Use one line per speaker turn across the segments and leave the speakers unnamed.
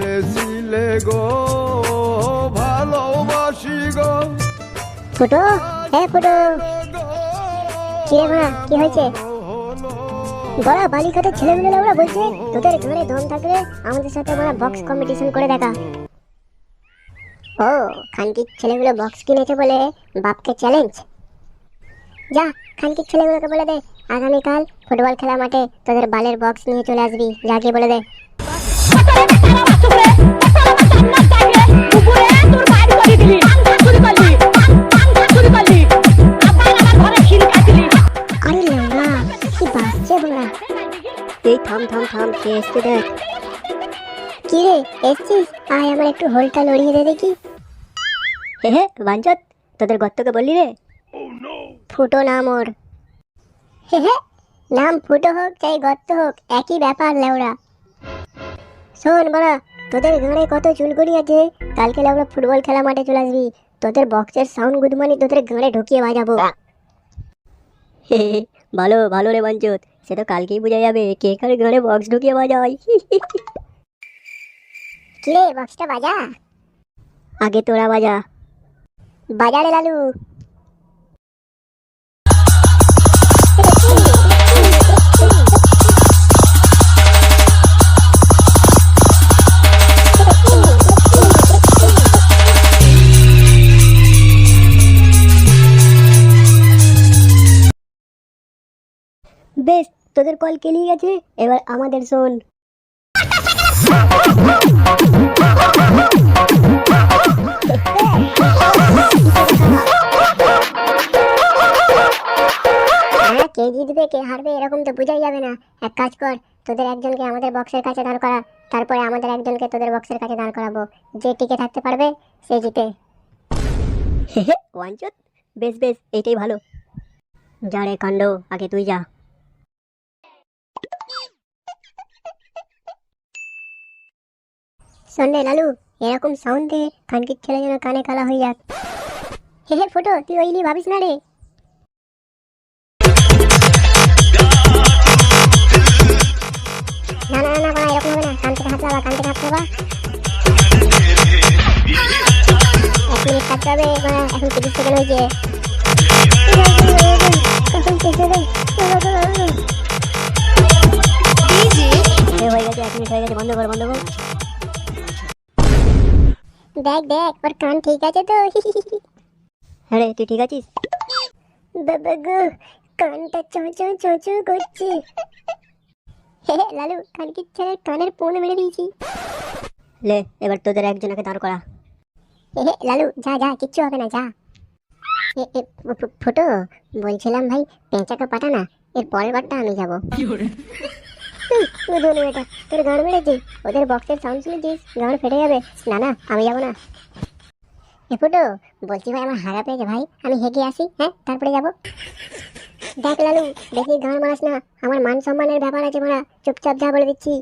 বলেছিলে গো, ভালোবাসি গো।
হ্যাঁ ফুটো। কি রে মা, কি হয়েছে? ছেলেমেয়েরা ওরা বলছে, তোদের ঘরে দম থাকলে আমাদের সাথে বক্স কম্পিটিশন করে দেখা। ও ছেলেগুলো বক্স কিনেছে বলে বাপকে চ্যালেঞ্জ যা, খানকির ছেলেগুলোকে বলে দে, আগামীকাল ফুটবল খেলা মাঠে তোদের বালের বক্স নিয়ে চলে আসবি যা গিয়ে বলে দে। এই থাম একটু হোলটা লড়িয়ে দে দেখি। তোদের গর্তকে বললি রে? ফুটো নাম ওর। হে, নাম ফুটো হোক, চাই গর্ত হোক, একই ব্যাপার, লেওড়া। শোন বড়া তোদের ঘরে কত চুলকুনি আছে? কালকে আমরা ফুটবল খেলা মাঠে চলে আসবি। তোদের বক্সের সাউন্ড গুড গুদমানি তোদের ঘরে ঢুকিয়ে বাজাবো। ভালো ভালো রে বাঞ্চত। সে তো কালকেই বোঝা যাবে কে কার ঘরে বক্স ঢুকিয়ে বাজায়। কি রে বক্সটা বাজা? আগে তোরা বাজা। বাজারে লালু। বেশ, তোদের কল কেলিয়ে গেছে, এবার আমাদের শোন। কে জিতবে, কে হারবে, এরকম তো বোঝাই যাবে না। এক কাজ কর, তোদের একজনকে আমাদের বক্সের কাছে দাঁড় করা, তারপরে আমাদের একজনকে তোদের বক্সের কাছে দাঁড় করাবো। যে টিকে থাকতে পারবে, সে জিতে। ওয়ানচত বেশ বেশ এইটাই ভালো। যা রে কাণ্ড, আগে তুই যা। শোন লালু এরকম সাউন্ড দে খানকির ছেলে যেন কানে কালা হয়ে যাক। হে হে ফটো তুই ওইলি ভাবিস না রে? না না না না এরকম হবে না। কান থেকে হাত লাগা কান থেকে হাত লাগা এক মিনিট থাকতে হবে এখন তিরিশ সেকেন্ড হয়েছে। হয়ে গেছে এক মিনিট হয়ে গেছে বন্ধ কর বন্ধ কর। দেখ দেখ ওর কান ঠিক আছে তো? হ্যাঁ রে তুই ঠিক আছিস? বাবা গো কানটা চো চো চো চো করছে। হে হে, লালু কানকির ছেলের কানের পোন মেরে দিয়েছি। লে এবার তোদের একজনকে দাঁড় করা। হে হে, লালু যা যা কিচ্ছু হবে না যা। ফুটো বলছিলাম ভাই পেঁচাকে পাঠা না এর পরের বারটা আমি যাব। তোর গান মেরেছে ওদের বক্সের সাউন্ড শুনেছিস? গান ফেটে যাবে। না না আমি যাব না। এ ফুটো বলছি ভাই আমার হাগা পেয়েছে ভাই আমি হেগে আসি হ্যাঁ তারপরে যাব। দেখ লালু দেখি গান মারাস না আমার মান সম্মানের ব্যাপার আছে মারা চুপচাপ যা বলে দিচ্ছি।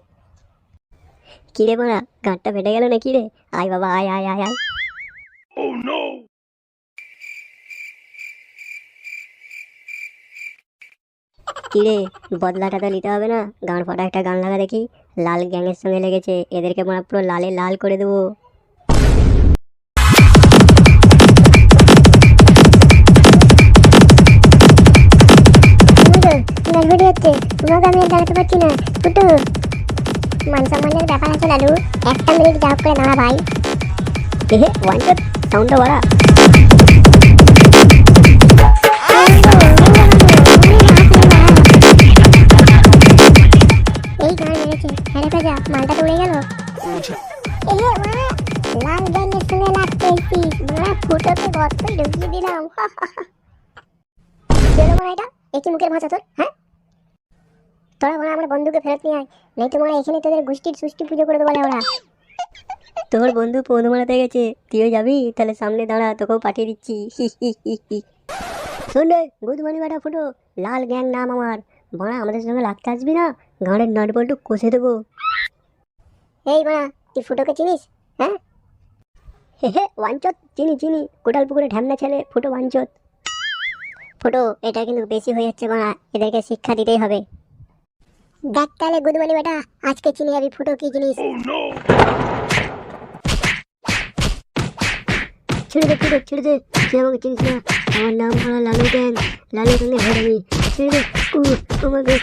কি রে মারা গানটা ফেটে গেল না কি রে? আয় বাবা আয় আয় আয় আয়। কি রে? বদলাটা তো নিতে হবে না? গান ফাটা একটা গান লাগা দেখি। লাল গ্যাংয়ের সঙ্গে লেগেছে। এদেরকে মানে পুরো লালে লাল করে দেবো। ব্যাপার আছে লালু। একটা মিনিট যা করে দাঁড়া ভাই। দেখে সাউন্ডটা বাড়া। এটা তোর হ্যাঁ আমার বন্ধুকে ফেরত এখানে তোর বন্ধু পৌঁদ মারাতে গেছে। তুইও যাবি? তাহলে সামনে দাঁড়া, তোকেও পাঠিয়ে দিচ্ছি। শোন রে, গুড ফুটো। লাল গ্যাং নাম আমার। বাড়া আমাদের সঙ্গে লাগতে আসবি না? গাঁড়ের নট বল্টু কষে দেবো। এই বাড়া তুই ফুটোকে চিনিস? হ্যাঁ? হে হে ওয়াঞ্চত চিনি চিনি। কোটাল পুকুরে ঢ্যামনা ছেলে ফুটো ওয়াঞ্চত ফুটো এটা কিন্তু বেশি হয়ে যাচ্ছে বাড়া এদেরকে শিক্ষা দিতেই হবে।
দেখ তাহলে গুদমানি বেটা আজকে চিনি যাবি ফুটো কি জিনিস? ছেড়ে দে ছেড়ে ছেড়ে দে। তুই আমাকে চিনিস না। আমার নাম হলো লালু দেন। লালু দেন হয়ে ছেড়ে দে। উ, আমাকে।